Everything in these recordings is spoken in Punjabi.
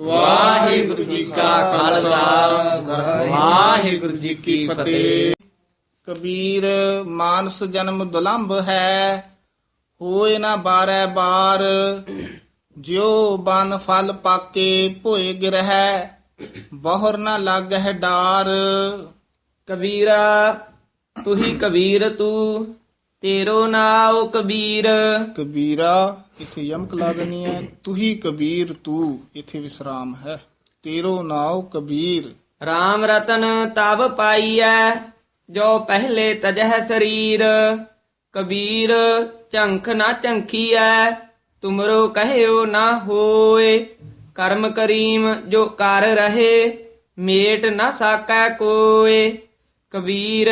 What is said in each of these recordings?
ਵਾਹਿਗੁਰੂ ਜੀ ਕਾ ਖਾਲਸਾ। ਵਾਹਿਗੁਰੂ ਜੀ ਕੀ ਫਤਿਹ। ਕਬੀਰ ਮਾਨਸ ਜਨਮ ਦੁਲੰਭ ਹੈ, ਹੋਏ ਨਾ ਬਾਰੈ ਬਾਰ। ਜਿਉ ਬਨ ਫਲ ਪਾਕੇ ਭੋਏ ਗਿਰਹਿ, ਬਹੁਰ ਨਾ ਲੱਗਹਿ ਡਾਰ। ਕਬੀਰਾ, ਤੁਹੀ ਕਬੀਰ ਤੂੰ। ਤੇਰੋ ਨਾਉ ਕਬੀਰ। ਕਬੀਰਾ ਇਥੇ ਯਮਕ ਲਾ ਦੇਣੀ ਹੈ। ਤੁਹੀ ਕਬੀਰ ਤੂੰ ਇਥੇ ਵਿਸਰਾਮ ਹੈ। ਤੇਰੋ ਨਾਉ ਕਬੀਰ। RAM ਰਤਨ ਤਬ ਪਾਈਐ ਜੋ ਪਹਿਲੇ ਤਜਹ ਸਰੀਰ। ਕਬੀਰ ਝੰਖ ਨਾ ਝੰਖੀਐ ਤੁਮਰੋ ਕਹਿਓ ਨਾ ਹੋਏ। ਕਰਮ ਕਰੀਮ ਜੋ ਕਰ ਰਹੇ ਮੇਟ ਨਾ ਸਾਕੈ ਕੋਏ। ਕਬੀਰ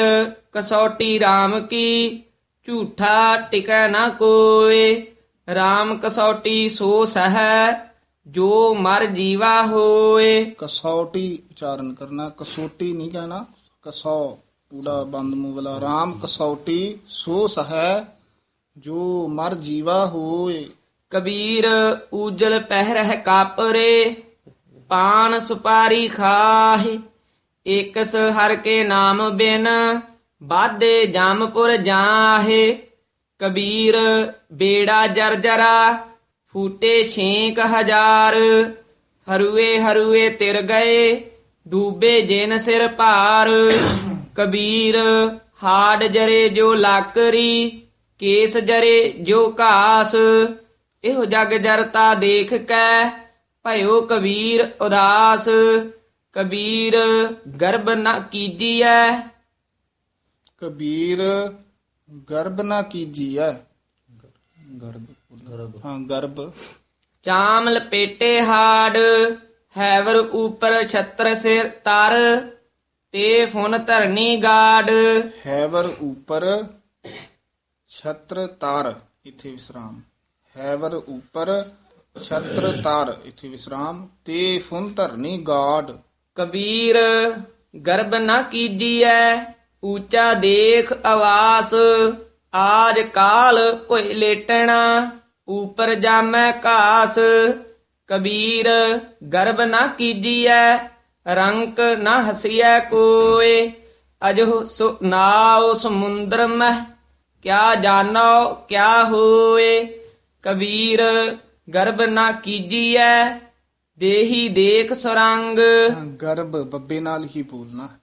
ਕਸੌਟੀ RAM ਕੀ ਝੂਠਾ ਟਿਕੈ ਨਾ ਕੋਏ RAM ਕਸੌਟੀ ਸੋ ਸਹੈ ਜੋ ਮਰ ਜੀਵਾ ਹੋਏ। ਕਸੌਟੀ ਉਚਾਰਨ ਕਰਨਾ ਕਸੋਟੀ ਨਹੀਂ ਕਹਿਣਾ ਕਸੌ ਪੂੜਾ ਬੰਦ ਮੂੰਹ ਵਾਲਾ ਰਾਮ ਕਸੌਟੀ ਸੋ ਸਹੈ ਜੋ ਮਰ ਜੀਵਾ ਹੋਏ। ਕਬੀਰ ਊਜਲ ਪਹਿਰਹਿ ਕਾਪਰੇ ਪਾਨ ਸੁਪਾਰੀ ਖਾਹੀ ਇਕਸ ਹਰ ਕੇ ਨਾਮ ਬਿਨ। ਬਾਦੇ ਜਮਪੁਰ ਜਾਹੇ, ਕਬੀਰ ਬੇੜਾ ਜਰਜਰਾ ਫੂਟੇ ਛੇਕ ਹਜ਼ਾਰ। ਹਰੂਏ ਹਰੂਏ ਤਿਰ ਗਏ, ਡੂਬੇ ਜਿਨ ਸਿਰ ਭਾਰ। ਕਬੀਰ ਹਾਡ ਜਰੇ ਜੋ ਲਾਕਰੀ, ਕੇਸ ਜਰੇ ਜੋ ਘਾਸ। ਇਹੋ ਜਗ ਜਰਤਾ ਦੇਖ ਕੈ, ਭਇਓ ਕਬੀਰ ਉਦਾਸ। ਕਬੀਰ ਗਰਬ ਨਾ ਕੀਜੀਐ ਕਬੀਰ ਗਰਬ ਨਾ ਕੀਜੀਐ। ਗਰਬ ਹਾਂ ਗਰਬ। ਚਾਮ ਲਪੇਟੇ ਹਾੜ ਹੈਵਰ ਉਪਰ ਛਤਰ ਸਿਰ ਤਰ ਤੇ ਫੁਨ ਧਰਨੀ ਗਾੜ। ਹੈਵਰ ਉਪਰ ਛਤਰ ਤਾਰ ਇਥੇ ਵਿਸਰਾਮ। ਹੈਵਰ ਉਪਰ ਛਤਰ ਤਾਰ ਇਥੇ ਵਿਸਰਾਮ। ਤੇ ਫੁਨ ਧਰਨੀ ਗਾਡ ਕਬੀਰ ਗਰਬ ਨਾ ਕੀਜੀਐ। ਊਚਾ ਦੇਖ ਆਵਾਸ ਆਜ ਕਾਲ ਭੋਇ ਲੇਟਣਾ ਉਪਰ ਜਾਮੈ ਘਾਸ। ਕਬੀਰ ਗਰਬ ਨਾ ਕੀਜੀਐ ਰੰਕ ਨਾ ਹਸੀਐ ਕੋਏ। ਅਜੋ ਸੁ ਨਾਉ ਸਮੁੰਦਰ ਮਹਿ ਕਿਆ ਜਾਣੋ ਕਿਆ ਹੋਏ। ਕਬੀਰ ਗਰਬ ਨਾ ਕੀਜੀਐ ਦੇਹੀ ਦੇਖ ਸੁਰੰਗ। ਹਾਂ, ਗਰਭ ਬੱਬੇ ਨਾਲ ਹੀ ਬੋਲਣਾ ਹੈ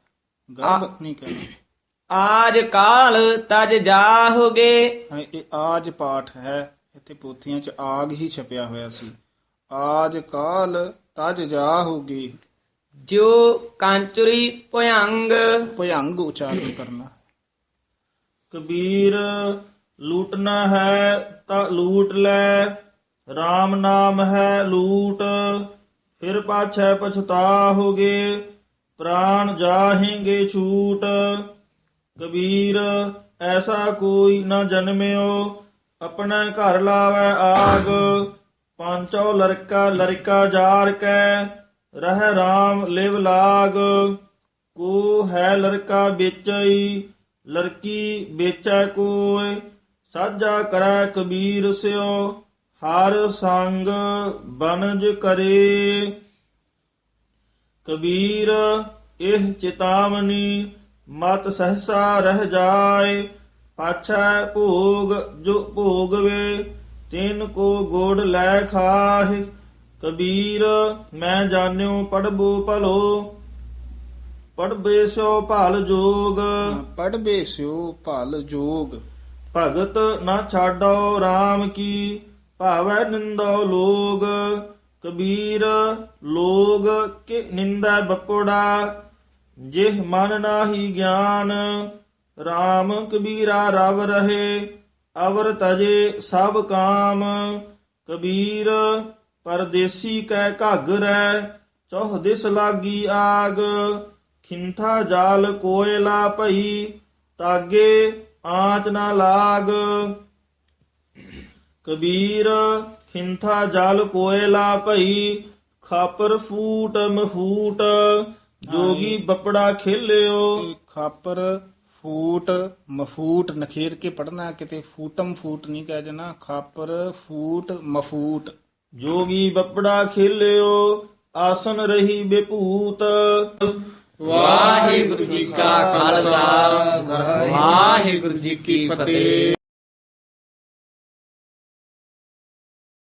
ਗਰਭ ਨਹੀਂ ਕਹਿਣਾ। ਆਜ ਕਾਲ ਤਜ ਜਾਹੋਗੇ। ਇਹ ਆਜ ਪਾਠ ਹੈ। ਇੱਥੇ ਪੋਥੀਆਂ 'ਚ ਆਗ ਹੀ ਛਪਿਆ ਹੋਇਆ ਸੀ। ਆਜ ਕਾਲ ਤਜ ਜਾ ਹੋਗੀ ਜੋ ਕਾਂਚੁਰੀ ਭਯੰਗ। ਭਯੰਗ ਉਚਾਰਨ ਕਰਨਾ। ਕਬੀਰ ਲੂਟਣਾ ਹੈ ਤਾਂ ਲੂਟ ਲੈ। RAM ਨਾਮ ਹੈ ਲੂਟ। ਫਿਰ ਪਾਛੈ ਪਛਤਾਹੋਗੇ। ਪ੍ਰਾਣ ਜਾਹੇਂਗੇ ਛੂਟ। ਕਬੀਰ, ਐਸਾ ਕੋਈ ਨਾ ਜਨਮਿਓ, ਆਪਣੇ ਘਰ ਲਾਵੈ ਆਗ। ਪੰਚੋ ਲੜਕਾ ਲੜਕਾ ਜਾਰ ਕੈ, ਰਹਿ ਰਾਮ ਲਿਵ ਲਾਗ। ਕੋ ਹੈ ਲੜਕਾ ਵੇਚਈ, ਲੜਕੀ ਵੇਚੈ ਕੋਇ। ਸਾਜਾ ਕਰੈ ਕਬੀਰ ਸਿਓ, ਹਰ ਸੰਗ ਬਨਜ ਕਰੇ। ਕਬੀਰ, ਇਹ ਚੇਤਾਵਨੀ ਮਤ ਸਹਸਾ ਰਹਿ ਜਾਏ ਪਾਛੈ ਭੋਗ ਜੋ ਭੋਗਵੇ ਤਿਨ ਕੋ ਗੋੜ ਲੈ ਖਾਹਿ ਕਬੀਰ ਮੈਂ ਜਾਣਿਓ ਪੜਬੋ ਭਲੋ ਪੜਬੇ ਸੋ ਭਲ ਜੋਗ। ਪੜਬੇ ਸਿਓ ਭਲ ਜੋਗ। ਭਗਤ ਨਾ ਛਾਡੋ RAM ਕੀ ਭਾਵੈ ਨਿੰਦੋ ਲੋਗ। ਕਬੀਰ ਲੋਗ ਕਿ ਨਿੰਦਾ ਬਪੜਾ ਜਿਹ ਮਨ ਨਾਹੀ ਗਿਆਨ RAM ਕਬੀਰਾ ਰਵ ਰਹੇ, ਅਵਰ ਤਜੇ ਸਭ ਕਾਮ। ਕਬੀਰ, ਪਰਦੇਸੀ ਕੈ ਘਾਗਰੈ ਚੌਹ ਦਿਸ ਲਾਗੀ ਆਗ। ਖਿੰਥਾ ਜਾਲ ਕੋਇਲਾ ਭਈ, ਤਾਗੇ ਆਂਚ ਨਾ ਲਾਗ। ਕਬੀਰ, ਖਿੰਥਾ ਜਲ ਕੋਇਲਾ ਭਈ, ਖਾਪਰ ਫੂਟ ਮਫੂਟ ਜੋਗੀ ਬਪੜਾ ਖੇਲਿਓ। ਖਾਪਰ ਫੂਟ ਮਫੂਟ ਨਖੇਰ ਕੇ ਪੜਨਾ ਕਿਤੇ ਫੂਟਮ ਫੂਟ ਨਹੀਂ ਕਹਿ ਜਾਣਾ ਖਾਪਰ ਫੂਟ ਮਫੂਟ। ਜੋਗੀ ਬਪੜਾ ਖੇਲਿਓ ਆਸਨ ਰਹੀ ਬੇਭੂਤ। ਵਾਹਿਗੁਰੂ ਜੀ ਕਾ ਖਾਲਸਾ ਵਾਹਿਗੁਰੂ ਜੀ ਕੀ ਫਤਿਹ।